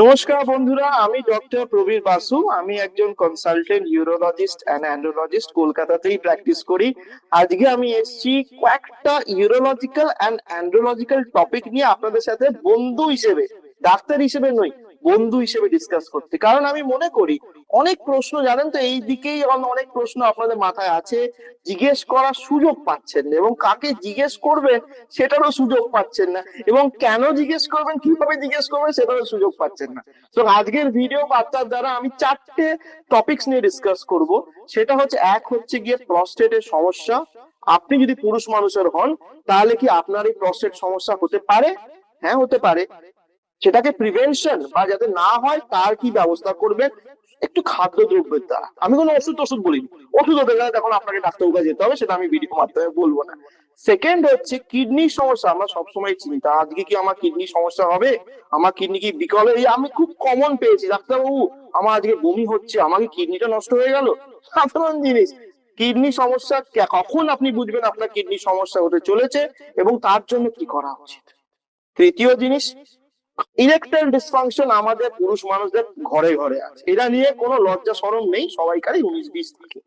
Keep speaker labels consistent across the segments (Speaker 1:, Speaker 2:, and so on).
Speaker 1: নমস্কার বন্ধুরা, আমি ডক্টর প্রবীর বাসু। আমি একজন কনসালটেন্ট ইউরোলজিস্ট অ্যান্ড অ্যান্ড্রোলজিস্ট কলকাতাতেই প্র্যাকটিস করি। আজকে আমি এসেছি কয়েকটা ইউরোলজিক্যাল অ্যান্ড অ্যান্ড্রোলজিক্যাল টপিক নিয়ে আপনাদের সাথে বন্ধু হিসেবে, ডাক্তার হিসেবে নই, বন্ধু হিসেবে ডিসকাস করতে। কারণ আমি মনে করি অনেক প্রশ্ন, জানেন তো, এই দিকেই অনেক প্রশ্ন আপনাদের মাথায় আছে। জিজ্ঞেস করার সুযোগ পাচ্ছেন না এবং কাকে জিজ্ঞেস করবেন সেটারও সুযোগ পাচ্ছেন না এবং কেন জিজ্ঞেস করবেন, কীভাবে জিজ্ঞেস করবেন সেটারও সুযোগ পাচ্ছেন না। তো আজকের ভিডিও বার্তার দ্বারা আমি চারটে টপিকস নিয়ে ডিসকাস করব। সেটা হচ্ছে, এক হচ্ছে গিয়ে প্রস্টেটের সমস্যা। আপনি যদি পুরুষ মানুষের হন, তাহলে কি আপনার এই প্রস্টেট সমস্যা হতে পারে? হ্যাঁ হতে পারে। সেটাকে প্রিভেনশন বা যাতে না হয়, তার কি ব্যবস্থা করবেন? একটু খাদ্য দ্রব্যের দ্বারা আমি কোনো ওষুধ ওষুধ বলিনি। ওষুধ হতে গেলে তখন আপনাকে ডাক্তার কাছে যেতে হবে, সেটা আমি ভিডিও মাধ্যমে বলব না। সেকেন্ড হচ্ছে, কিডনির সমস্যা। আমরা সবসময় চিন্তা, আজকে কি আমার কিডনির সমস্যা হবে? আমার কিডনি কি বিকল এই আমি খুব কমন পেয়েছি। ডাক্তারবাবু, আমার আজকে বমি হচ্ছে আমাকে কিডনিটা নষ্ট হয়ে গেল? সাধারণ জিনিস। কিডনি সমস্যা কখন আপনি বুঝবেন আপনার কিডনি সমস্যা হতে চলেছে? এবং তার জন্য কি করা উচিত? তৃতীয় জিনিস ইলেকট্রাল ডিসফাংশন আমাদের পুরুষ মানুষদের ঘরে ঘরে আছে। এটা নিয়ে কোনো লজ্জা সরম নেই, সবাইকারই উনিশ বিশ থাকে।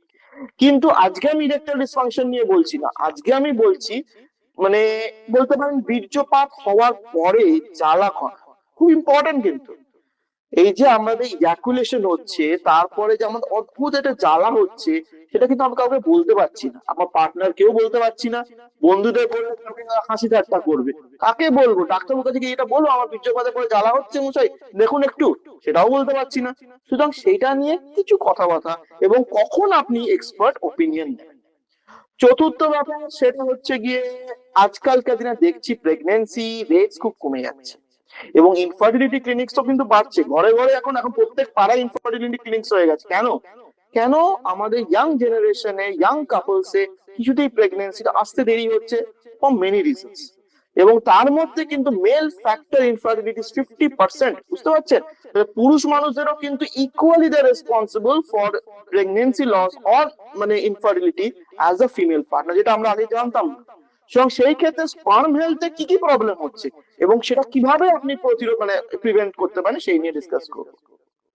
Speaker 1: কিন্তু আজকে আমি ইলেকট্রাল ডিসফাংশন নিয়ে বলছি না। আজকে আমি বলছি মানে বলতে পারেন বীর্যপাত হওয়ার পরে জ্বালা করা। খুব ইম্পর্টেন্ট কিন্তু। এই যে আমাদের ইয়াকুলেশন হচ্ছে, তারপরে যে আমাদের অদ্ভুত একটা জ্বালা হচ্ছে সেটা কিন্তু আমি কাউকে বলতে পারছি না। আমার পার্টনার কেউ বলতে পারছি না। বন্ধুদের বললে হাসি ঠাট্টা করবে। কাকে বলব? ডাক্তার কাছে গিয়ে এটা বলো, আমার বীর্যপাতে পরে জ্বালা হচ্ছে মশাই। দেখুন একটু, সেটাও বলতে পারছি না। সুতরাং সেটা নিয়ে কিছু কথাবার্তা এবং কখন আপনি এক্সপার্ট ওপিনিয়ন নেবেন চতুর্থ ব্যাপার সেটা হচ্ছে গিয়ে, আজকালকার দিনে দেখছি প্রেগনেন্সি রেটস খুব কমে যাচ্ছে। এবং ইনফার্টিলিটি ক্লিনিক্স কিন্তু বাড়ছে। ঘরে ঘরে এখন এখন প্রত্যেক পাড়ায় ইনফার্টিলিটি ক্লিনিক্স হয়ে গেছে। কেন? কেন আমাদের ইয়াং জেনারেশনে ইয়াং কাপলসে কিছুতেই প্রেগনেন্সিটা আসতে দেরি হচ্ছে? ফর মেনি রিজনস এবং তার মধ্যে কিন্তু male factor infertility fifty percent বুঝতে পারছেন? পুরুষ মানুষদেরও কিন্তু equally they responsible for pregnancy loss or মানে infertility as a female partner যেটা আমরা আগে জানতাম না। সেই ক্ষেত্রে স্পার্ম হেলথে কি কি প্রবলেম হচ্ছে? এবং সেটা কীভাবে আপনি প্রতিরোধ মানে প্রিভেন্ট করতে পারেন, সেই নিয়ে ডিসকাস করব।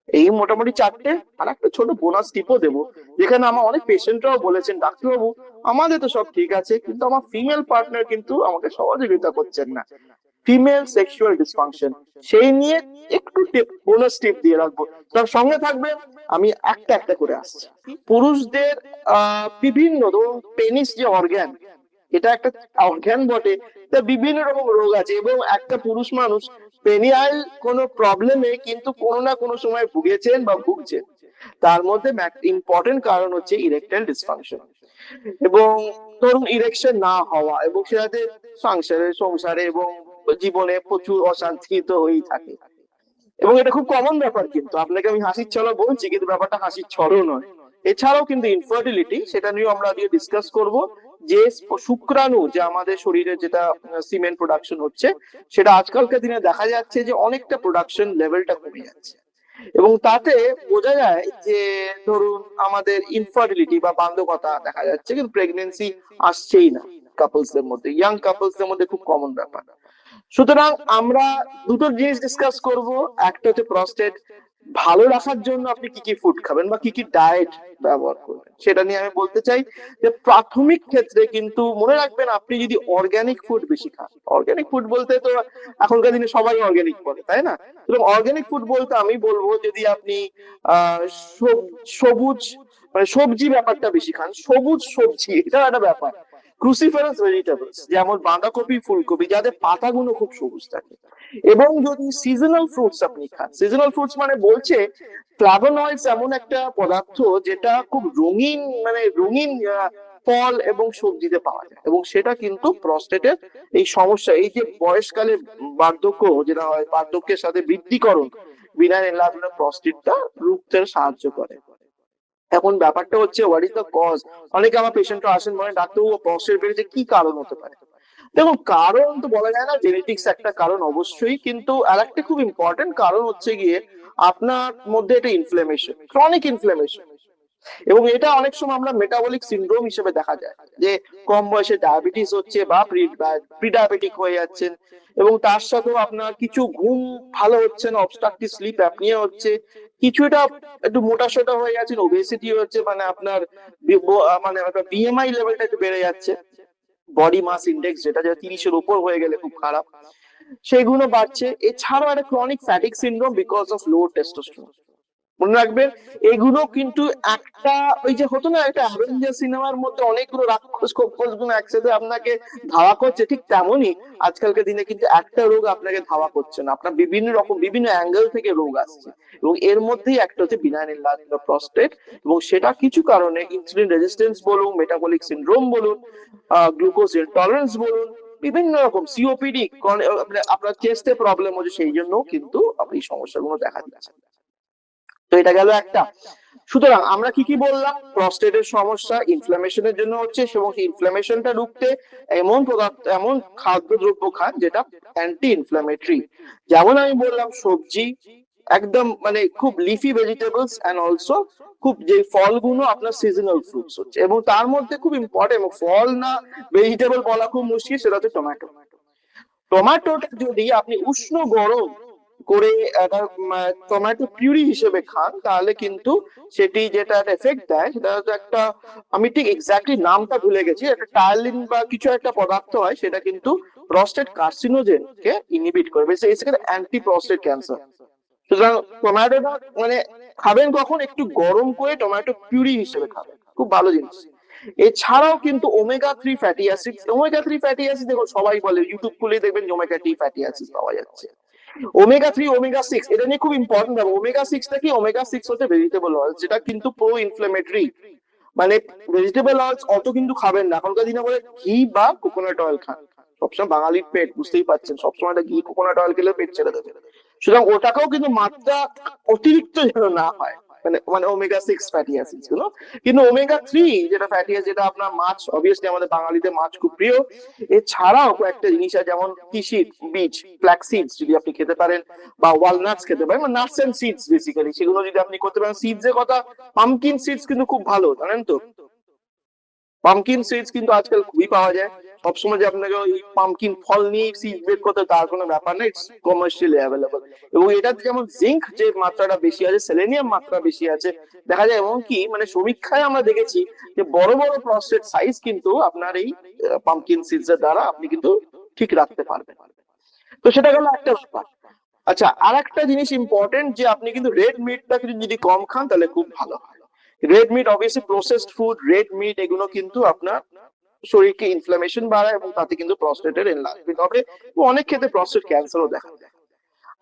Speaker 1: এই মোটামুটি চারটে, আর একটা ছোট বোনাস টিপও দেবো। যেখানে আমার অনেক পেশেন্টরাও বলেছেন, ডাক্তারবাবু, আমাদের তো সব ঠিক আছে, কিন্তু আমার ফিমেল পার্টনার কিন্তু আমাকে সহযোগিতা করছেন না। ফিমেল সেক্সুয়াল ডিসফাংশন সেই নিয়ে একটু বোনাস টিপ দিয়ে রাখব। তার সঙ্গে থাকবে, আমি একটা একটা করে আসছি। পুরুষদের বিভিন্ন ধরুন পেনিস যে অর্গ্যান এটা একটা অর্গ্যান বটে। তা বিভিন্ন রকম রোগ আছে এবং একটা পুরুষ মানুষ পেনিয়াল কোনো প্রবলেমে কিন্তু কোনো না কোনো সময় ভুগেছেন বা ভুগছেন তার মধ্যে ইম্পর্টেন্ট কারণ হচ্ছে ইরেকটাইল ডিসফাংশন এবং ধরুন ইরেকশন না হওয়া এবং সেটাতে সংসারে সংসারে এবং জীবনে প্রচুর অশান্তি তো হয়েই থাকে। এবং এটা খুব কমন ব্যাপার কিন্তু। আপনাকে আমি হাসির ছড়া বলছি, কিন্তু ব্যাপারটা হাসির ছড়ও নয়। এছাড়াও কিন্তু ইনফার্টিলিটি সেটা নিয়েও আমরা আজকে ডিসকাস করব। যে শুক্রাণু যে আমাদের শরীরে যেটা সিমেন্ট প্রোডাকশন হচ্ছে, সেটা আজকালকার দিনে দেখা যাচ্ছে যে অনেকটা প্রোডাকশন লেভেলটা কমে যাচ্ছে। এবং তাতে বোঝা যায় যে, ধরুন আমাদের ইনফার্টিলিটি বা বান্ধকতা দেখা যাচ্ছে, কিন্তু প্রেগনেন্সি আসছেই না কাপলস দের মধ্যে। ইয়াং কাপলস দের মধ্যে খুব কমন ব্যাপার। সুতরাং আমরা দুটো জিনিস ডিসকাস করব। একটা হচ্ছে প্রস্টেট ভালো রাখার জন্য আপনি কি কি ফুড খাবেন বা কি কি ডায়েট ব্যবহার করবেন? সেটা নিয়ে আমি বলতে চাই যে প্রাথমিক ক্ষেত্রে কিন্তু মনে রাখবেন আপনি যদি অর্গানিক ফুড বেশি খান অর্গানিক ফুড বলতে তো এখনকার দিনে সবাই অর্গানিক বলে, তাই না? এবং অর্গানিক ফুড বলতে আমি বলব যদি আপনি, আহ, সব- সবুজ মানে সবজি ব্যাপারটা বেশি খান, সবুজ সবজি, এটা একটা ব্যাপার। ক্রুসিফারাস ভেজিটেবলস যেমন বাঁধাকপি, ফুলকপি, যাদের পাতাগুলো খুব সবুজ থাকে। এবং যদি সিজনাল ফ্রুটস আপনি খান সিজনাল ফ্রুটস মানে বলছে ফ্লাভোনয়েডস এমন একটা পদার্থ যেটা খুব রঙিন মানে রঙিন ফল এবং সবজিতে পাওয়া যায়। এবং সেটা কিন্তু প্রস্টেটের এই সমস্যা, এই যে বয়সকালে বার্ধক্য, যেটা হয় বার্ধক্যের সাথে বৃদ্ধিকরণ, বিনা এলাকার প্রস্টেটটা রুখতে সাহায্য করে। এখন ব্যাপারটা হচ্ছে হোয়াট ইজ দ্য কজ অনেকে আমার পেশেন্টরা আসেন মানে ডাক্তারবাবু বক্সের বেড়েছে কি কারণ হতে পারে? দেখো কারণ তো বলা যায় না জেনেটিক্স একটা কারণ অবশ্যই, কিন্তু আর একটা খুব ইম্পর্টেন্ট কারণ হচ্ছে গিয়ে, আপনার মধ্যে একটা ইনফ্লেমেশন ক্রনিক ইনফ্লেমেশন এবং এটা অনেক সময় আমরা মেটাবলিক সিন্ড্রোম হিসেবে দেখা যায়, যে কম বয়সে ডায়াবেটিস হচ্ছে বা প্রি ডায়াবেটিক হয়ে যাচ্ছেন এবং তার সাথেও আপনার কিছু ঘুম ভালো হচ্ছে না অবস্ট্রাকটিভ স্লিপ অ্যাপনিয়া হচ্ছে কিছুটা একটু মোটা সোটা হয়ে যাচ্ছেন ওবেসিটি হচ্ছে মানে আপনার মানে বিএমআই লেভেলটা একটু বেড়ে যাচ্ছে। বডি মাস ইন্ডেক্স যেটা যেটা তিরিশের উপর হয়ে গেলে খুব খারাপ। সেগুলো বাড়ছে। এছাড়াও একটা chronic fatigue syndrome because of low testosterone মনে রাখবেন, এগুলো কিন্তু একটা ওই যে হতো না একটা অ্যাভেঞ্জার সিনেমার মধ্যে অনেকগুলো রাক্ষসগুলো একসাথে আপনাকে ধাওয়া করছে, ঠিক তেমনই আজকালকার দিনে কিন্তু একটা রোগ আপনাকে ধাওয়া করছে না। আপনার বিভিন্ন রকম, বিভিন্ন অ্যাঙ্গেল থেকে রোগ আসছে এবং এর মধ্যেই একটা হচ্ছে বিনাইন প্রস্টেট এবং সেটা কিছু কারণে ইনসুলিন রেজিস্ট্যান্স বলুন মেটাবলিক সিন্ড্রোম বলুন গ্লুকোজ ইনটলারেন্স বলুন, বিভিন্ন রকম সিওপিডি আপনার চেস্টে প্রবলেম হচ্ছে, সেই জন্য কিন্তু আপনি সমস্যাগুলো দেখা দিচ্ছে। তো এটা গেল একটা। সুতরাং আমরা কি কি বললাম? প্রস্টেটের সমস্যা ইনফ্লামেশনের জন্য হচ্ছে, এবং ইনফ্লামেশনটা রুখতে এমন পদার্থ, এমন খাদ্যদ্রব্য খান যেটা অ্যান্টি ইনফ্লামেটরি যেমন আমি বললাম, সবজি, একদম মানে খুব লিফি ভেজিটেবলস এন্ড অলসো খুব যে ফলগুলো আপনার সিজনাল ফ্রুটস হচ্ছে। এবং তার মধ্যে খুব ইম্পর্টেন্ট ফল না ভেজিটেবল বলা খুব মুশকিল, সেটা হচ্ছে টমেটো টমেটোটা যদি আপনি উষ্ণ গরম করে টমেটো পিউরি হিসেবে খান, তাহলে কিন্তু সেটি যেটা এফেক্ট দেয়, সেটা হচ্ছে একটা, আমি ঠিক এক্স্যাক্টলি নামটা ভুলে গেছি, একটা টায়ালিন বা কিছু একটা পদার্থ হয়, সেটা কিন্তু প্রস্টেট কার্সিনোজেন কে ইনহিবিট করে বেসিক্যালি অ্যান্টি প্রস্টেট ক্যান্সার সুতরাং টমেটোটা মানে খাবেন কখন? একটু গরম করে টমেটো পিউরি হিসেবে খাবেন, খুব ভালো জিনিস। এছাড়াও কিন্তু omega three fatty acid omega three fatty acid দেখো সবাই বলে ইউটিউব খুলে দেখবেন ওমেগা থ্রি ফ্যাটি অ্যাসিড পাওয়া যাচ্ছে। ওমেগা থ্রি ওমেগা সিক্স এটা নিয়ে খুব ইম্পর্টেন্ট হবে ওমেগা সিক্সটা কি? ওমেগা সিক্স হচ্ছে ভেজিটেবল অয়েল যেটা কিন্তু প্রো ইনফ্লেমেটরি মানে ভেজিটেবল অয়েলস অত কিন্তু খাবেন না। এখনকার দিনে বলে ঘি বা কোকোনাট অয়েল খান। সবসময় বাঙালির পেট, বুঝতেই পারছেন। সবসময় একটা ঘি কোকোনাট অয়েল খেলে পেট ছেড়ে দেবে। সুতরাং ওটাকেও কিন্তু মাত্রা অতিরিক্ত যেন না হয়। মানে মানে ওমেগা সিক্স ফ্যাটি অ্যাসিডসগুলো। কিন্তু ওমেগা থ্রি যেটা ফ্যাটি অ্যাসিড যেটা আপনার মাছ অবভিয়াসলি আমাদের বাঙালিতে মাছ খুব প্রিয়। এছাড়াও জিনিস আছে, যেমন বীজ যদি আপনি খেতে পারেন, বা ওয়ালনাটস খেতে পারেন নাটস এন্ড সিডস বেসিক্যালি সেগুলো যদি আপনি করতে পারেন সিডস এর কথা পামকিন সিডস কিন্তু খুব ভালো, জানেন তো? পামকিন সিডস কিন্তু আজকাল খুবই পাওয়া যায়। সবসময় যে আপনাকে ওই পামকিন ফল নিয়ে সিড বের করতে তার কোনো ব্যাপার না ইটস কমার্শিয়ালি অ্যাভেলেবল এবং এটাতে যেমন জিঙ্ক যে মাত্রাটা বেশি আছে সেলেনিয়াম মাত্রা বেশি আছে, দেখা যায় এমন কি মানে সমীক্ষায় আমরা দেখেছি যে বড় বড় প্রস্টেট সাইজ কিন্তু আপনার এই পামকিন সিডস এর দ্বারা আপনি কিন্তু ঠিক রাখতে পারবেন। তো সেটা গেল একটা ব্যাপার। আচ্ছা আর একটা জিনিস ইম্পর্টেন্ট যে আপনি কিন্তু রেড মিটটা কিন্তু যদি কম খান, তাহলে খুব ভালো হয়। Red meat obviously processed food red meat এগুলো কিন্তু আপনার শরীরকে ইনফ্লামেশন বাড়ায় এবং তাতে কিন্তু প্রস্টেটের এনলার্জমেন্ট হবে অনেক ক্ষেত্রে প্রস্টেট ক্যান্সারও দেখা যায়।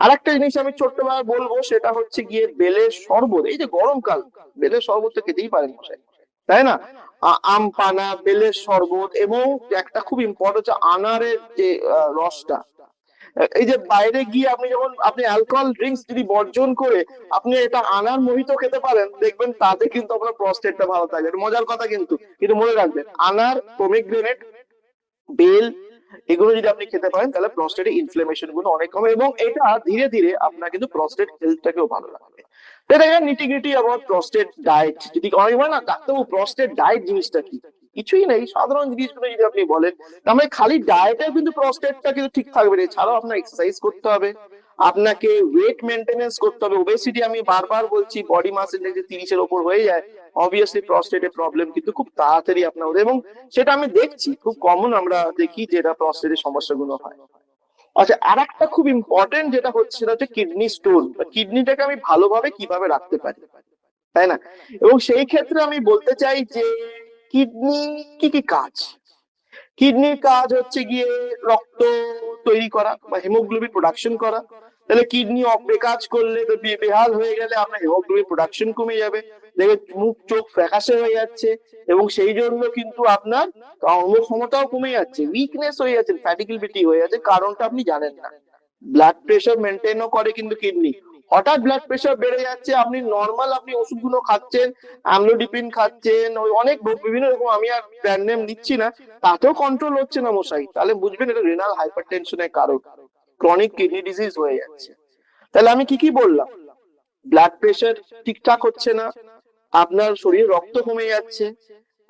Speaker 1: আর একটা জিনিস আমি ছোট্টবেলায় বলব, সেটা হচ্ছে গিয়ে বেলের শরবত, এই যে গরমকাল বেলের শরবত তো খেতেই পারেন মশাই, তাই না? আম পানা বেলের শরবত এবং একটা খুব ইম্পর্টেন্ট হচ্ছে আনারের যে রসটা এই যে বাইরে গিয়ে আপনি যখন, আপনি অ্যালকোহল ড্রিঙ্কস যদি বর্জন করে আপনি এটা আনার মোহিত খেতে পারেন, দেখবেন তাতে কিন্তু আপনার প্রস্টেটটা ভালো থাকবে। মজার কথা কিন্তু কিন্তু মনে রাখবেন, আনার পোমেগ্রেনেট বেল, এগুলো যদি আপনি খেতে পারেন, তাহলে প্রস্টেটের ইনফ্লেমেশনগুলো অনেক কমে এবং এটা ধীরে ধীরে আপনার কিন্তু প্রস্টেট হেলথটাকেও ভালো রাখবে। এটা nitty gritty about prostate diet যদি অনেক, না, ডাক্তারবাবু প্রস্টেট ডায়েট জিনিসটা কি? কিছুই নেই, সাধারণ জিনিসগুলো যদি আপনি বলেন, তার মানে খালি ডায়েটে কিন্তু প্রস্টেটটা কিন্তু ঠিক থাকবে না। এছাড়াও আপনার এক্সারসাইজ করতে হবে, আপনাকে ওয়েট মেনটেনেন্স করতে হবে। ওবেসিটি আমি বারবার বলছি বডি মাস ইন্ডেক্স যে তিরিশের ওপর হয়ে যায়। অবভিয়াসলি প্রস্টেটের প্রবলেম কিন্তু খুব তাড়াতাড়ি আপনার হতে এবং সেটা আমি দেখছি, খুব কমন আমরা দেখি যে এটা প্রস্টেটের সমস্যাগুলো হয়। আচ্ছা আর একটা খুব ইম্পর্টেন্ট যেটা হচ্ছে, সেটা হচ্ছে কিডনি স্টোন কিডনিটাকে আমি ভালোভাবে কীভাবে রাখতে পারি, তাই না? এবং সেই ক্ষেত্রে আমি বলতে চাই যে কিডনি কি কি কাজ? কিডনির কাজ হচ্ছে গিয়ে রক্ত তৈরি করা বা হিমোগ্লোবিন প্রোডাকশন করা। তাহলে কিডনি কাজ করলে তো বেহাল হয়ে গেলে আপনার হিমোগ্লোবিন প্রোডাকশন কমে যাবে। দেখে মুখ চোখ ফ্যাকাশে হয়ে যাচ্ছে এবং সেই জন্য কিন্তু আপনার কর্মক্ষমতাও কমে যাচ্ছে উইকনেস হয়ে যাচ্ছে ফ্যাটিকিলিটি হয়ে যাচ্ছে। কারণটা আপনি জানেন না। ব্লাড প্রেশার মেনটেনও করে কিন্তু কিডনি। হঠাৎ ব্লাড প্রেশার বেড়ে যাচ্ছে, আপনি নর্মাল আপনি ওষুধগুলো খাচ্ছেন অ্যামলোডিপিন খাচ্ছেন, ওই অনেক বিভিন্ন রকম আমি আর ব্র্যান্ড নেম নিচ্ছি না, তাতেও কন্ট্রোল হচ্ছে না মশাই। তাহলে বুঝবেন এটা রেনাল হাইপারটেনশনের কারণ। ক্রনিক কিডনি ডিজিজ হয়ে যাচ্ছে। তাহলে আমি কি কি বললাম? ব্লাড প্রেশার ঠিকঠাক হচ্ছে না, আপনার শরীরে রক্ত কমে যাচ্ছে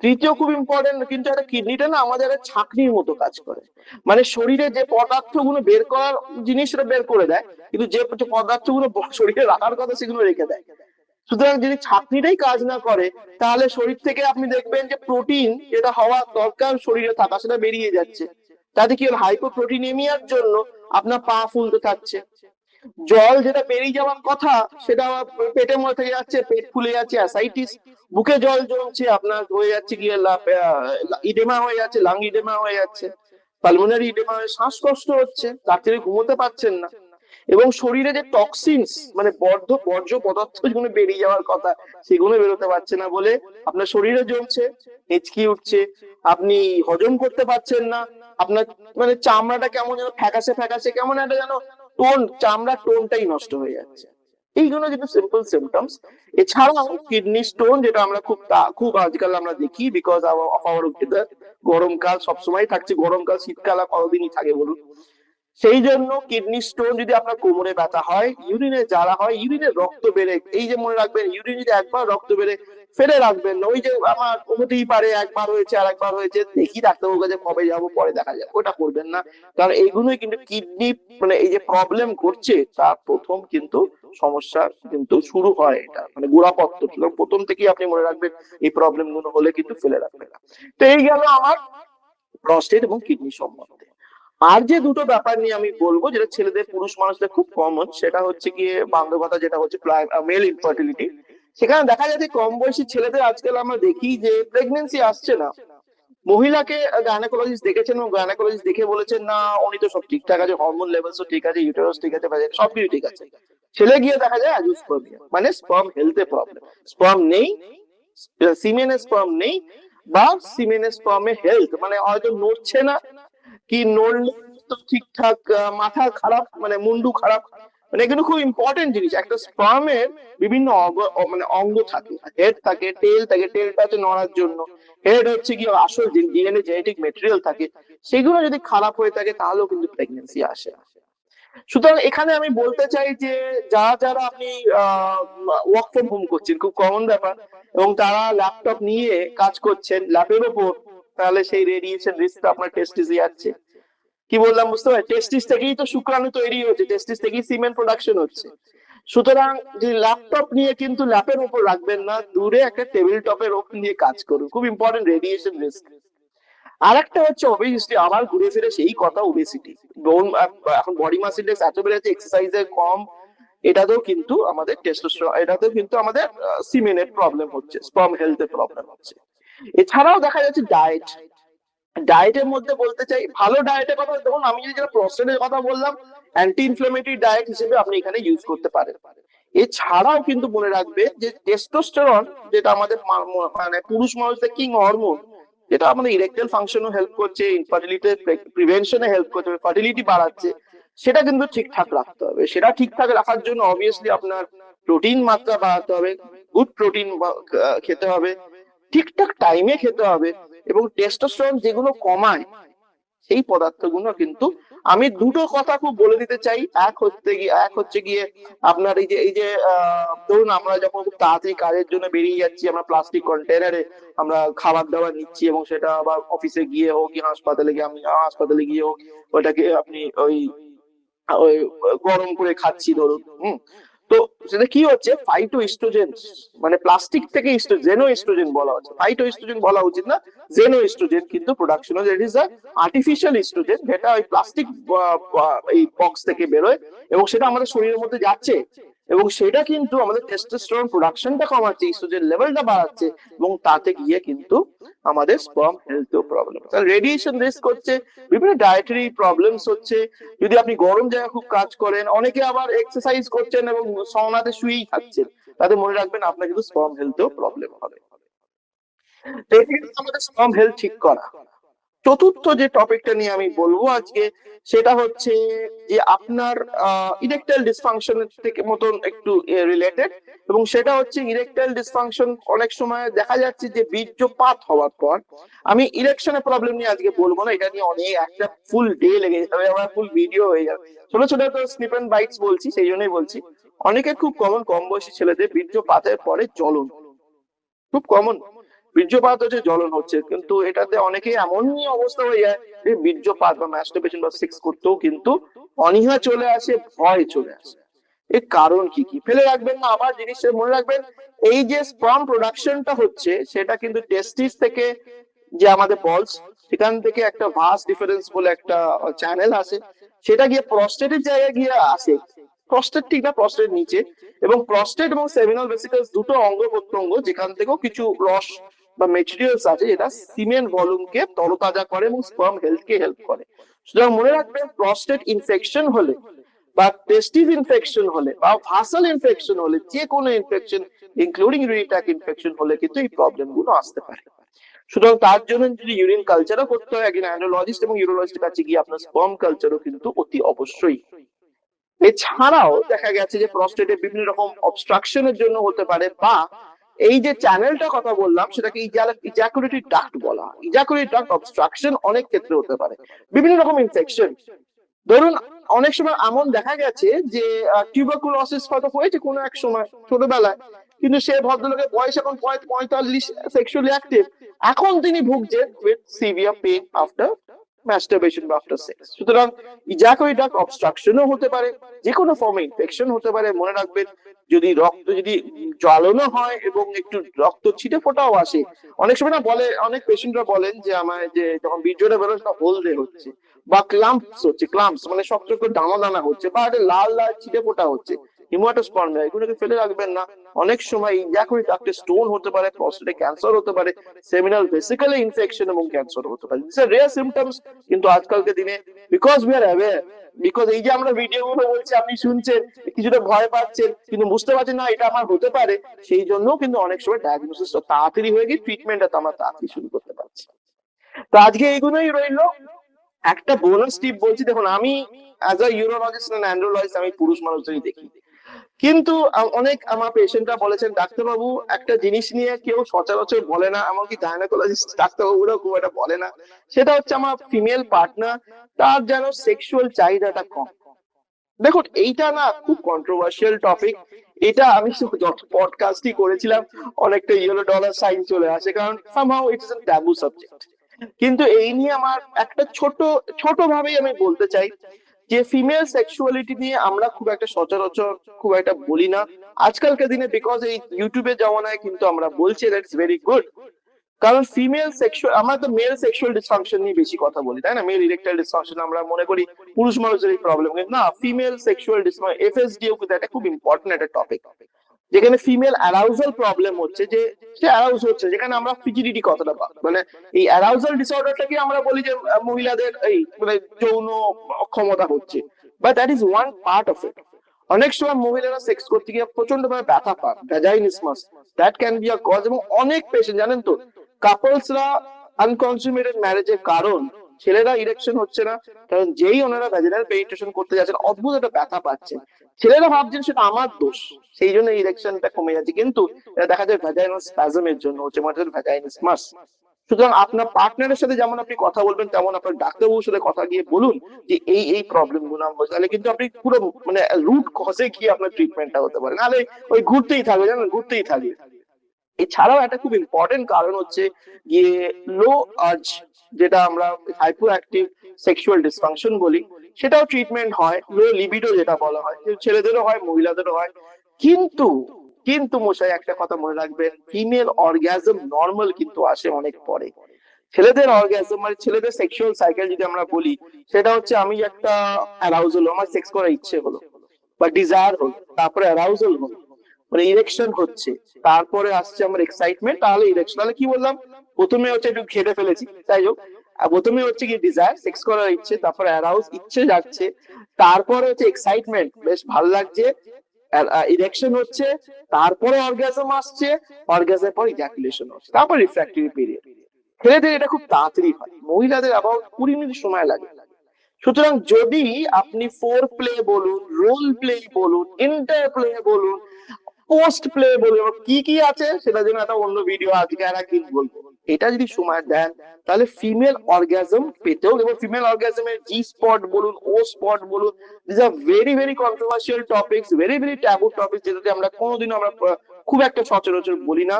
Speaker 1: তৃতীয় খুব ইম্পর্টেন্ট কিন্তু একটা কিডনিটা না আমাদের একটা ছাকনির মতো কাজ করে। মানে শরীরে যে পদার্থগুলো বের করার জিনিসটা বের করে দেয়, কিন্তু যে পদার্থগুলো শরীরে রাখার কথা সেগুলো রেখে দেয়। সুতরাং যদি ছাকনিটাই কাজ না করে, তাহলে শরীর থেকে আপনি দেখবেন যে প্রোটিন যেটা হওয়া দরকার শরীরে থাকা সেটা বেরিয়ে যাচ্ছে। তাতে কি হলো? হাইপোপ্রোটিনেমিয়ার জন্য আপনার পা ফুলতে থাকছে। জল যেটা বেরিয়ে যাওয়ার কথা, সেটা পেটের মধ্যে যাচ্ছে, পেট ফুলে যাচ্ছে অ্যাসাইটিস বুকে জল জমছে, আপনার হয়ে যাচ্ছে গিয়ে ইডেমা হয়ে যাচ্ছে লাং ইডেমা হয়ে যাচ্ছে পালমোনারি ইডেমা হয়ে, শ্বাসকষ্ট হচ্ছে, রাত্রে ঘুমোতে পারছেন না। এবং শরীরে যে টক্সিনস মানে বর্ধ, বর্জ্য পদার্থ যেগুলো বেরিয়ে যাওয়ার কথা, সেগুলো বেরোতে পারছে না বলে আপনার শরীরে জমছে হেঁচকি উঠছে, আপনি হজম করতে পারছেন না, আপনার মানে চামড়াটা কেমন যেন ফ্যাকাসে ফ্যাকাসে কেমন একটা যেন টোন, চামড়ার টোনটাই নষ্ট হয়ে যাচ্ছে। এইগুলো যেটা সিম্পল সিমটমস এছাড়াও কিডনি স্টোন যেটা আমরা খুব খুব আজকাল আমরা দেখি বিকজ অফ আওয়ার ওয়েদার গরমকাল সবসময় থাকছে, গরমকাল, শীতকাল আর কতদিনই থাকে বলুন? সেই জন্য কিডনি স্টোন যদি আপনার কোমরে ব্যথা হয় ইউরিনে জ্বালা হয় ইউরিনে রক্ত বেড়ে এই যে মনে রাখবেন ইউরিন যদি একবার রক্ত বেড়ে ফেলে রাখবেন। ওই যে আমার হতেই পারে একবার হয়েছে আর একবার হয়েছে, দেখি ডাক্তারবাবুর কাছে কবে যাব, পরে দেখা যাবে ওটা করবেন না। কারণ এইগুলোই কিন্তু কিডনি মানে এই যে প্রবলেম করছে তার প্রথম কিন্তু সমস্যা কিন্তু শুরু হয় এটা। মানে গোড়াপত্র সুতরাং প্রথম থেকেই আপনি মনে রাখবেন, এই প্রবলেমগুলো হলে কিন্তু ফেলে রাখবেন না। তো এই গেল আমার প্রস্টেট এবং কিডনি সম্বন্ধে। আর যে দুটো ব্যাপার নিয়ে আমি বলব, যেটা ছেলেদের, পুরুষ মানুষদের খুব কমন সেটা হচ্ছে গিয়ে বান্ধবতা, যেটা হচ্ছে মেল ইনফার্টিলিটি সেখানে দেখা যাচ্ছে কম বয়সী ছেলেদের আজকাল আমরা দেখি যে প্রেগনেন্সি আসছে না। মহিলাকে গায়নাকোলজিস্ট দেখেছেন এবং গায়নাকোলজিস্ট দেখে বলেছেন, না, উনি তো সব ঠিকঠাক আছে হরমোন লেভেলসও ঠিক আছে ইউটেরাস ঠিক আছে সবকিছু ঠিক আছে। ছেলে গিয়ে দেখা যায় অ্যাজোস্পার্মিয়া মানে স্পার্ম হেলথে প্রবলেম স্পার্ম নেই সিমেনে স্পার্ম নেই, বা সিমেনে স্পার্মে হেলথ মানে হয়তো নড়ছে না, কি নড়লে তো ঠিকঠাক মাথা খারাপ মানে মুন্ডু খারাপ। মানে এগুলো খুব ইম্পর্টেন্ট জিনিস। একটা স্পার্মের বিভিন্ন মানে অঙ্গ থাকে। হেড থাকে টেল থাকে টেলটা হচ্ছে নড়ার জন্য। হেড হচ্ছে কি, আসল ডিএনএ জেনেটিক মেটেরিয়াল থাকে। সেগুলো যদি খারাপ হয়ে থাকে, তাহলেও কিন্তু প্রেগনেন্সি আসে। সুতরাং এখানে আমি বলতে চাই যে, যারা যারা আপনি ওয়ার্ক ফ্রম হোম করছেন, খুব কমন ব্যাপার, এবং তারা ল্যাপটপ নিয়ে কাজ করছেন ল্যাপের ওপর, তাহলে সেই রেডিয়েশন রিস্ক আপনার টেস্টিসে যাচ্ছে। কি বললাম, বুঝতে পারছি টেস্টিস থেকেই তো শুক্রাণু তৈরি হচ্ছে টেস্টিস থেকেই সিমেন্ট প্রোডাকশন হচ্ছে। সুতরাং যে ল্যাপটপ নিয়ে কিন্তু ল্যাপের উপর রাখবেন না, দূরে একটা টেবিল টপের ওপর নিয়ে কাজ করুন। খুব ইম্পর্টেন্ট রেডিয়েশন রিস্ক আর একটা হচ্ছে ওবেসিটি আবার ঘুরে ফিরে সেই কথা ওবেসিটি বোন এখন বডি মাস ইন্ডেক্স এত বেড়েছে এক্সারসাইজের কম, এটাতেও কিন্তু আমাদের টেস্টোস্টেরন এটাতেও কিন্তু আমাদের সিমেনের প্রবলেম হচ্ছে স্পার্ম হেলথের প্রবলেম হচ্ছে। এছাড়াও দেখা যাচ্ছে ডায়েট ডায়েটের মধ্যে বলতে চাই, ভালো ডায়েটের কথা, দেখুন, আমি যেটা প্রস্টেটের কথা বললাম অ্যান্টি ইনফ্লামেটরি ডায়েট হিসেবে আপনি এখানে ইউজ করতে পারেন। এছাড়াও কিন্তু মনে রাখবে যে টেস্টোস্টেরন যেটা আমাদের মানে পুরুষ মানুষদের কিং হরমোন যেটা আমাদের ইরেকটাইল ফাংশনও হেল্প করছে ইনফার্টিলিটি প্রিভেনশনে হেল্প করছে ফার্টিলিটি বাড়াচ্ছে, সেটা কিন্তু ঠিকঠাক রাখতে হবে। সেটা ঠিকঠাক রাখার জন্য অবভিয়াসলি আপনার প্রোটিন মাত্রা বাড়াতে হবে গুড প্রোটিন খেতে হবে, ঠিকঠাক টাইমে খেতে হবে এবং টেস্টোস্টেরন যেগুলো কমায়, সেই পদার্থগুলো কিন্তু আমি দুটো কথা খুব বলে দিতে চাই। এক হচ্ছে গিয়ে, এক হচ্ছে গিয়ে আপনার এই যে এই যে ধরুন আমরা যখন খুব তাড়াতাড়ি কাজের জন্য বেরিয়ে যাচ্ছি, আমরা প্লাস্টিক কন্টেনারে আমরা খাবার দাবার নিচ্ছি এবং সেটা আবার অফিসে গিয়ে হোক কি হাসপাতালে গিয়ে, আমি হাসপাতালে গিয়ে হোক, ওটাকে আপনি ওই ওই গরম করে খাচ্ছি ধরুন, হুম? তো সেটা কি হচ্ছে? ফাইটো ইস্ট্রোজেন মানে প্লাস্টিক থেকে জেনো ইস্ট্রোজেন বলা হচ্ছে। ফাইটো ইস্ট্রোজেন বলা উচিত না জেনো ইস্ট্রোজেন কিন্তু production it is artificial oestrogen যেটা ওই প্লাস্টিক এই বক্স থেকে বেরোয়, এবং সেটা আমাদের শরীরের মধ্যে যাচ্ছে। এবং সেটা কিন্তু আমাদের টেস্টোস্টেরন প্রোডাকশনটা কমাচ্ছে ইস্ট্রোজেন লেভেলটা বাড়াচ্ছে এবং তাতে গিয়ে কিন্তু আমাদের স্পার্ম হেলথেও প্রবলেম তাহলে রেডিয়েশন রিস্ক হচ্ছে, বিভিন্ন ডায়েটারি প্রবলেমস হচ্ছে, যদি আপনি গরম জায়গায় খুব কাজ করেন, অনেকে আবার এক্সারসাইজ করছেন এবং সওনাতে শুয়েই থাকছেন, তাতে মনে রাখবেন আপনার কিন্তু স্পার্ম হেলথেও প্রবলেম হবে। তো আমাদের স্পার্ম হেলথ ঠিক করা। চতুর্থ যে টপিকটা নিয়ে আমি বলব আজকে, সেটা হচ্ছে যে আপনার ইরেকটাইল ডিসফাংশন থেকে মতন একটু রিলেটেড এবং সেটা হচ্ছে ইরেকটাইল ডিসফাংশন অনেক সময় দেখা যাচ্ছে যে বীর্যপাত হওয়ার পর, আমি ইরেকশনের প্রবলেম নিয়ে আজকে বলব না, এটা নিয়ে অনেক একটা ফুল ডে লেগে যাবে আমার ফুল ভিডিও হয়ে যাবে। ছোট ছোট তো স্লিপ এন্ড বাইটস বলছি, সেই জন্যই বলছি অনেকের খুব কমন কম বয়সী ছেলেদের বীর্যপাতের পরে জ্বলন, খুব কমন বীর্যপাত হচ্ছে, জ্বলন হচ্ছে। কিন্তু এটাতে অনেকে এমনই অবস্থা হয়ে যায় যে বীর্যপাত বা ম্যাস্টারবেশন বা সেক্স করতেও কিন্তু অনীহা চলে আসে, ভয় চলে আসে। এর কারণ কি কি? ফেলে রাখবেন না আবার জিনিসটা মনে রাখবেন। এই যে স্পার্ম প্রোডাকশনটা হচ্ছে, সেটা কিন্তু টেস্টিস থেকে যে আমাদের বলস সেখান থেকে একটা ভাস ডিফারেন্স বলে একটা চ্যানেল আছে সেটা গিয়ে প্রস্টেটের জায়গায় গিয়ে আসে। প্রস্টেট ঠিক না প্রস্টেট নিচে। এবং প্রস্টেট এবং সেমিনাল ভেসিকলস দুটো অঙ্গ প্রত্যঙ্গ, যেখান থেকেও কিছু রস বা মেটেরিয়ালস আছে যেটা সিমেন্ট ভলিউমকে তরতাজা করে এবং স্পার্ম হেলথকে হেল্প করে। সুতরাং মনে রাখবেন প্রস্টেট ইনফেকশন হলে বা টেস্টিস ইনফেকশন হলে বা ভাসাল ইনফেকশন হলে যে কোনো ইনফেকশন ইনক্লুডিং ইউরিটাক ইনফেকশন হলে কিন্তু এই প্রবলেমগুলো আসতে পারে। সুতরাং তার জন্য যদি ইউরিন কালচারও করতে হয়, একজন অ্যান্ড্রোলজিস্ট এবং ইউরোলজিস্টের কাছে গিয়ে আপনার স্পার্ম কালচারও কিন্তু অতি অবশ্যই। এছাড়াও দেখা গেছে যে প্রস্টেটে বিভিন্ন রকম অবস্ট্রাকশনের জন্য হতে পারে বা এই যে চ্যানেলটা কথা বললাম, সেটাকে ইজাকুলেটরি ডাক্ট বলা হয়। ইজাকুলেটরি ডাক্ট অবস্ট্রাকশন অনেক ক্ষেত্রে হতে পারে। বিভিন্ন রকম ইনফেকশন ধরুন, অনেক সময় এমন দেখা গেছে যে টিউবাকুলোসিস হয়তো হয়েছে কোনো এক সময়, ছোটবেলায়। কিন্তু সে ভদ্রলোকের বয়স এখন পঁয়- পঁয়তাল্লিশ সেক্সুয়ালি অ্যাক্টিভ এখন তিনি ভুগছেন with severe pain after masturbation সুতরাং হতে পারে যে কোনো হতে পারে, মনে রাখবেন, যদি রক্ত, যদি জ্বালানো হয় এবং একটু রক্ত ছিটে ফোটাও আসে, অনেক সময় না বলে, অনেক পেশেন্টরা বলেন যে আমার যে যখন বীর্যটা বেরোয় সেটা হলদে হচ্ছে, বা ক্লাম্পস হচ্ছে ক্লাম্পস মানে শক্ত করে দানা দানা হচ্ছে, বা একটা লাল লাল ছিটে ফোটা হচ্ছে হিমোটোস্পর্মিয়া এগুলোকে ফেলে রাখবেন না। অনেক সময় ডাক্টে স্টোন হতে পারে প্রস্টেটে ক্যান্সার হতে পারে সেমিনাল ইনফেকশন এবং ক্যান্সার হতে পারে। দিস আর রেয়ার সিমটমস কিন্তু আজকালকে দিনে বিকজ উই আর বিকজ এই যে আমরা ভিডিও গুলো বলছি, আপনি শুনছেন, কিছুটা ভয় পাচ্ছেন, কিন্তু বুঝতে পারছেন না এটা আমার হতে পারে, সেই জন্য কিন্তু অনেক সময় তাড়াতাড়ি হয়ে গিয়ে ট্রিটমেন্টটা আমরা তাড়াতাড়ি শুরু করতে পারছি। তো আজকে এইগুলোই রইল। একটা বোনাস টিপ বলছি, দেখুন, আমি as a urologist and andrologist আমি পুরুষ মানুষদেরই দেখি। কিন্তু অনেক আমার পেশেন্টরা বলেছেন, ডাক্তারবাবু, একটা জিনিস নিয়ে কেউ সচরাচর বলে না। এমনকি গাইনোকোলজিস্ট ডাক্তারবাবুরাও খুব একটা বলে না? সেটা হচ্ছে আমার ফিমেল পার্টনার তার যেন সেক্সুয়াল চাহিদাটা কম। দেখুন, এইটা না খুব কন্ট্রোভার্সিয়াল টপিক এটা আমি পডকাস্টই করেছিলাম, অনেকটা ইয়েলো ডলার সাইন চলে আসে, কারণ somehow it is a taboo subject কিন্তু এই নিয়ে আমার একটা ছোট ছোট ভাবেই আমি বলতে চাই যে ফিমেল সেক্সুয়ালিটি নিয়ে আমরা খুব একটা সচরাচর খুব একটা বলি না। আজকালকার দিনে বিকজ এই ইউটিউবের জমানায় কিন্তু আমরা বলছি দ্যাটস ভেরি গুড কারণ ফিমেল সেক্সুয়াল আমরা তো মেল সেক্সুয়াল ডিসফাংশন নিয়ে বেশি কথা বলি, তাই না? মেল ইরেকটাইল ডিসফাংশন আমরা মনে করি পুরুষ মানুষের এই প্রবলেম না ফিমেল সেক্সুয়াল ডিসফাংশন এফএসডিও কিন্তু একটা খুব ইম্পর্টেন্ট একটা টপিক যেখানে ফিমেল অ্যারাউজাল প্রবলেম হচ্ছে যে, সে অ্যারাউজ হচ্ছে, যেখানে আমরা ফিজিডিটি কথাটা মানে এই অ্যারাউজাল ডিসঅর্ডারটাকে আমরা বলি যে মহিলাদের এই মানে যৌন অক্ষমতা হচ্ছে। But that is one part of it অনেক সময় মহিলারা সেক্স করতে গিয়ে প্রচণ্ড ভাবে ব্যথা পান vaginismus that can be a cause এবং অনেক পেশেন্ট জানেন তো? কাপলসরা আনকনসুমেটেড ম্যারেজের কারণ, ছেলেরা ইরেকশন হচ্ছে না, কারণ যেই ওনারা ভ্যাজিনাল পেনিট্রেশন করতে যাচ্ছেন, অদ্ভুত একটা ব্যথা পাচ্ছেন। ছেলেরা ভাবছেন সেটা আমার দোষ। সেই জন্য ইরেকশনটা কমে যাচ্ছে। কিন্তু এটা দেখা যায় ভ্যাজাইনাল স্প্যাজমের জন্য, হচ্ছে মাঠের ভ্যাজাইনাস মাস সুতরাং আপনার পার্টনারের সাথে যেমন আপনি কথা বলবেন, তেমন আপনার ডাক্তারবাবুর সাথে কথা গিয়ে বলুন যে এই এই প্রবলেমগুলো আমার তাহলে কিন্তু আপনি পুরো মানে রুট কজে গিয়ে আপনার ট্রিটমেন্টটা হতে পারে। নাহলে ওই ঘুরতেই থাকবে, জানেন, ঘুরতেই থাকবে। এছাড়াও একটা খুব ইম্পর্টেন্ট কারণ হচ্ছে গিয়ে লো আর্জ যেটা আমরা হাইপো অ্যাক্টিভ সেক্সুয়াল ডিসফাংশন বলি, সেটাও ট্রিটমেন্ট হয় লো লিবিডো যেটা বলা হয় ছেলেদেরও হয়, মহিলাদেরও হয়। কিন্তু কিন্তু মশাই একটা কথা মনে রাখবেন ফিমেল অর্গ্যাজম নর্মাল কিন্তু আসে অনেক পরে। ছেলেদের অর্গ্যাজম মানে ছেলেদের সেক্সুয়াল সাইকেল যদি আমরা বলি, সেটা হচ্ছে আমি একটা অ্যারাউজ হলো আমার সেক্স করার ইচ্ছে হলো, বা ডিজায়ার হলো, তারপরে অ্যারাউজাল হলো। মানে ইরেকশন হচ্ছে। তারপরে আসছে আমার এক্সাইটমেন্ট তাহলে ইরেকশন তাহলে কি বললাম? প্রথমে হচ্ছে একটু খেটে ফেলেছি তাই হোক। প্রথমে হচ্ছে কি ডিজায়ার সেক্স করার ইচ্ছে, তারপরে অ্যারাউজ ইচ্ছে যাচ্ছে। তারপরে হচ্ছে এক্সাইটমেন্ট বেশ ভালো লাগছে। ইরেকশন হচ্ছে, তারপরে অর্গাজম আসছে অর্গাজমের পর ইজাকুলেশন হচ্ছে, তারপর রিফ্র্যাক্টরি পিরিয়ড ছেলেদের এটা খুব তাড়াতাড়ি হয়, মহিলাদের আবার কুড়ি মিনিট সময় লাগে। সুতরাং যদি আপনি ফোর প্লে বলুন রোল প্লে বলুন ইন্টার প্লে বলুন পোস্ট প্লে বলুন কি কি আছে সেটা জন্য একটা অন্য ভিডিও আজকে আর একদিন বলব। এটা যদি সময় দেন, তাহলে ফিমেল অর্গাজম পেতেও এবং ফিমেল অর্গাজমের জি স্পট বলুন ও স্পট বলুন this are very very controversial topics very very taboo topic যেটাতে আমরা কোনোদিনও আমরা খুব একটা সচরাচর বলি না।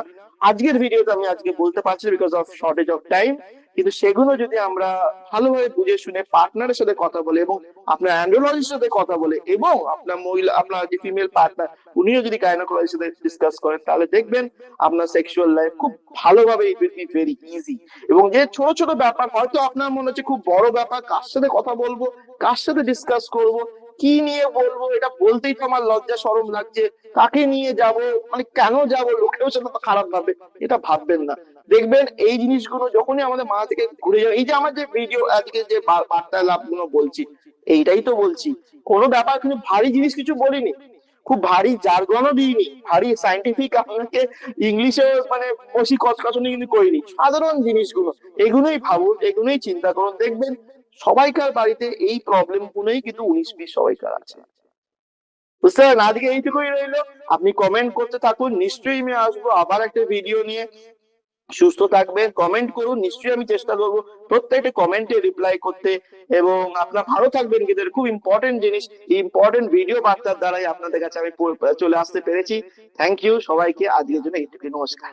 Speaker 1: আজকের ভিডিওতে আমি আজকে বলতে পারছি because of shortage of time কিন্তু সেগুলো যদি আমরা ভালোভাবে বুঝে শুনে পার্টনারের সাথে কথা বলে এবং আপনার অ্যান্ড্রোলজির সাথে কথা বলে এবং আপনার মহিলা আপনার যে ফিমেল পার্টনার উনিও যদি গাইনোকোলজির সাথে ডিসকাস করেন, তাহলে দেখবেন আপনার সেক্সুয়াল লাইফ খুব ভালোভাবে it will be very easy এবং যে ছোট ছোট ব্যাপার, হয়তো আপনার মনে হচ্ছে খুব বড় ব্যাপার, কার সাথে কথা বলব, কার সাথে ডিসকাস করব কি নিয়ে বলব? এটা বলতেই তো আমার লজ্জা, সরম লাগছে। কাকে নিয়ে যাব? মানে কেন যাব? লোকেও তো খারাপ ভাববে এটা ভাববেন না। দেখবেন এই জিনিসগুলো যখনই আমাদের মাথা থেকে ঘুরে যাবে এই যে আমার যে ভিডিও আজকে যে বা- বার্তা লাভগুলো বলছি, এইটাই তো বলছি। কোনো ব্যাপার কিন্তু ভারী জিনিস কিছু বলিনি। খুব ভারী জার্গনও দিইনি। ভারী সাইন্টিফিক আপনাকে ইংলিশে মানে বসি কচকচনি কিন্তু করিনি। সাধারণ জিনিসগুলো। এগুলোই ভাবুন, এগুলোই চিন্তা করুন। দেখবেন সবাইকার বাড়িতে এই প্রবলেম গুলোই কিন্তু উনিশ বিশ সবাইকার আছে। বুঝতে পারেন আজকে এইটুকুই রইল। আপনি কমেন্ট করতে থাকুন। নিশ্চয়ই আমি আসব আবার একটা ভিডিও নিয়ে। সুস্থ থাকবেন। কমেন্ট করুন। নিশ্চয়ই আমি চেষ্টা করব প্রত্যেকটা কমেন্টে রিপ্লাই করতে। এবং আপনার ভালো থাকবেন কিন্তু খুব ইম্পর্টেন্ট জিনিস। ইম্পর্টেন্ট ভিডিও বার্তার দ্বারাই আপনাদের কাছে আমি চলে আসতে পেরেছি। থ্যাংক ইউ সবাইকে। আজকের জন্য এইটুকু নমস্কার।